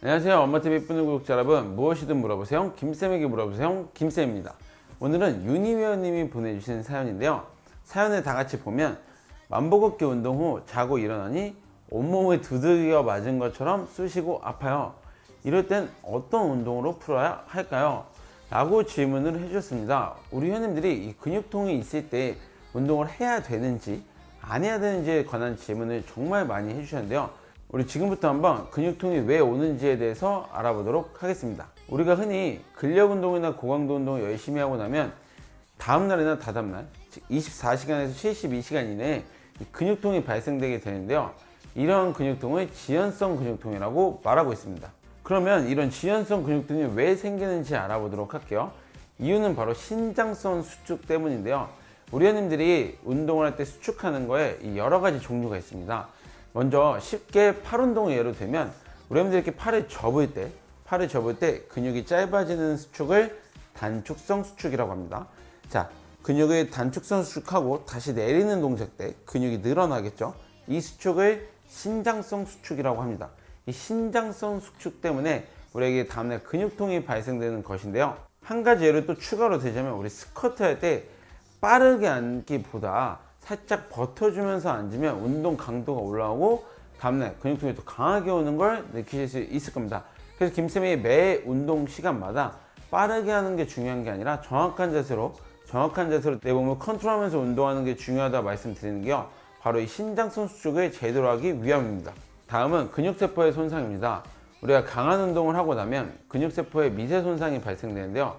안녕하세요. 엄마TV 뿌는 구독자 여러분. 무엇이든 물어보세요. 김쌤에게 물어보세요. 김쌤입니다. 오늘은 유니웨어님이 보내주신 사연인데요. 사연을 다 같이 보면 만보걷기 운동 후 자고 일어나니 온몸에 두들겨 맞은 것처럼 쑤시고 아파요. 이럴 땐 어떤 운동으로 풀어야 할까요? 라고 질문을 해주셨습니다. 우리 회원님들이 이 근육통이 있을 때 운동을 해야 되는지 안 해야 되는지에 관한 질문을 정말 많이 해주셨는데요. 우리 지금부터 한번 근육통이 왜 오는지에 대해서 알아보도록 하겠습니다. 우리가 흔히 근력 운동이나 고강도 운동을 열심히 하고 나면 다음날이나 다다음날, 즉 24시간에서 72시간 이내에 이 근육통이 발생되게 되는데요. 이런 근육통을 지연성 근육통이라고 말하고 있습니다. 그러면 이런 지연성 근육통이 왜 생기는지 알아보도록 할게요. 이유는 바로 신장성 수축 때문인데요. 우리 회원님들이 운동을 할 때 수축하는 거에 이 여러 가지 종류가 있습니다. 먼저 쉽게 팔 운동을 예로 들면 우리 회원님들이 이렇게 팔을 접을 때 팔을 접을 때 근육이 짧아지는 수축을 단축성 수축이라고 합니다. 자, 근육을 단축성 수축하고 다시 내리는 동작 때 근육이 늘어나겠죠. 이 수축을 신장성 수축이라고 합니다. 이 신장성 수축 때문에 우리에게 다음날 근육통이 발생되는 것인데요. 한 가지 예를 또 추가로 들자면 우리 스쿼트 할 때 빠르게 앉기보다 살짝 버텨주면서 앉으면 운동 강도가 올라오고 다음날 근육통이 더 강하게 오는 걸 느끼실 수 있을 겁니다. 그래서 김쌤이 매 운동 시간마다 빠르게 하는 게 중요한 게 아니라 정확한 자세로 정확한 자세로 내 몸을 컨트롤하면서 운동하는 게 중요하다 말씀드리는 게요. 바로 이 신장성 수축을 제대로 하기 위함입니다. 다음은 근육세포의 손상입니다. 우리가 강한 운동을 하고 나면 근육세포에 미세 손상이 발생되는데요.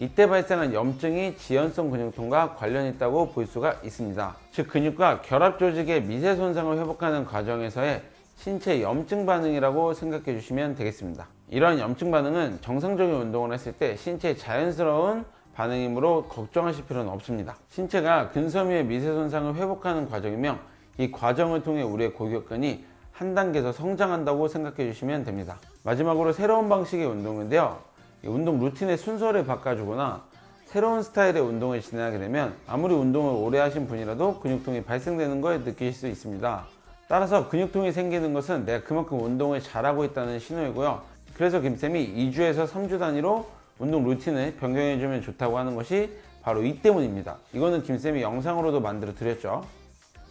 이때 발생한 염증이 지연성 근육통과 관련이 있다고 볼 수가 있습니다. 즉 근육과 결합 조직의 미세 손상을 회복하는 과정에서의 신체 염증 반응이라고 생각해 주시면 되겠습니다. 이러한 염증 반응은 정상적인 운동을 했을 때 신체의 자연스러운 반응이므로 걱정하실 필요는 없습니다. 신체가 근섬유의 미세 손상을 회복하는 과정이며 이 과정을 통해 우리의 골격근이 한 단계 더 성장한다고 생각해 주시면 됩니다. 마지막으로 새로운 방식의 운동인데요. 이 운동 루틴의 순서를 바꿔주거나 새로운 스타일의 운동을 진행하게 되면 아무리 운동을 오래 하신 분이라도 근육통이 발생되는 걸 느끼실 수 있습니다. 따라서 근육통이 생기는 것은 내가 그만큼 운동을 잘하고 있다는 신호이고요. 그래서 김쌤이 2주에서 3주 단위로 운동 루틴을 변경해주면 좋다고 하는 것이 바로 이 때문입니다. 이거는 김쌤이 영상으로도 만들어 드렸죠.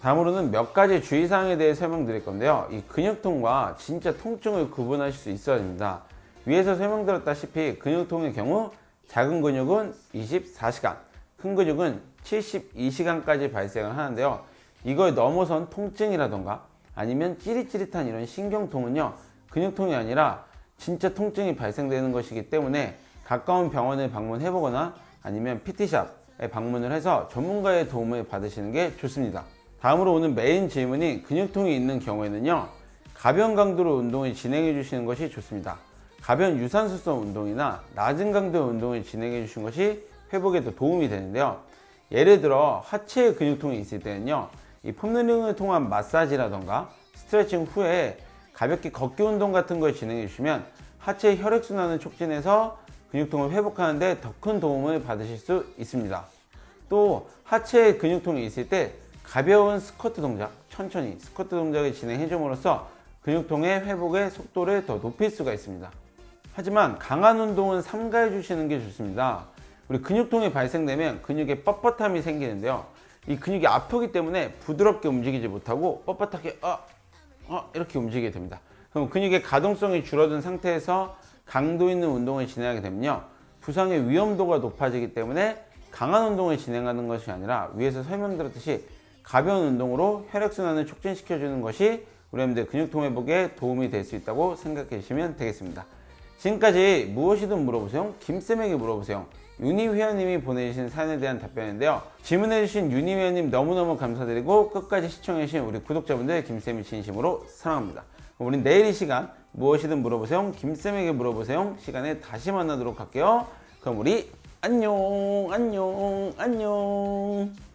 다음으로는 몇 가지 주의사항에 대해 설명드릴 건데요. 이 근육통과 진짜 통증을 구분하실 수 있어야 됩니다. 위에서 설명드렸다시피 근육통의 경우 작은 근육은 24시간, 큰 근육은 72시간까지 발생을 하는데요. 이걸 넘어선 통증이라던가 아니면 찌릿찌릿한 이런 신경통은요, 근육통이 아니라 진짜 통증이 발생되는 것이기 때문에 가까운 병원을 방문해 보거나 아니면 PT샵에 방문을 해서 전문가의 도움을 받으시는 게 좋습니다. 다음으로 오늘 메인 질문이 근육통이 있는 경우에는요, 가벼운 강도로 운동을 진행해 주시는 것이 좋습니다. 가벼운 유산소성 운동이나 낮은 강도의 운동을 진행해 주시는 것이 회복에 더 도움이 되는데요. 예를 들어 하체 근육통이 있을 때는요, 이 폼롤링을 통한 마사지라던가 스트레칭 후에 가볍게 걷기 운동 같은 걸 진행해 주시면 하체 혈액순환을 촉진해서 근육통을 회복하는데 더 큰 도움을 받으실 수 있습니다. 또 하체 근육통이 있을 때 가벼운 스쿼트 동작, 천천히 스쿼트 동작을 진행해 줌으로써 근육통의 회복의 속도를 더 높일 수가 있습니다. 하지만 강한 운동은 삼가해 주시는 게 좋습니다. 우리 근육통이 발생되면 근육에 뻣뻣함이 생기는데요. 이 근육이 아프기 때문에 부드럽게 움직이지 못하고 뻣뻣하게 어, 어 이렇게 움직이게 됩니다. 그럼 근육의 가동성이 줄어든 상태에서 강도 있는 운동을 진행하게 되면요. 부상의 위험도가 높아지기 때문에 강한 운동을 진행하는 것이 아니라 위에서 설명드렸듯이 가벼운 운동으로 혈액순환을 촉진시켜주는 것이 우리님들 근육통 회복에 도움이 될 수 있다고 생각해 주시면 되겠습니다. 지금까지 무엇이든 물어보세요. 김쌤에게 물어보세요. 윤희 회원님이 보내주신 사연에 대한 답변인데요. 질문해주신 윤희 회원님 너무너무 감사드리고 끝까지 시청해주신 우리 구독자분들 김쌤이 진심으로 사랑합니다. 우린 내일 이 시간 무엇이든 물어보세요. 김쌤에게 물어보세요. 시간에 다시 만나도록 할게요. 그럼 우리 안녕, 안녕, 안녕.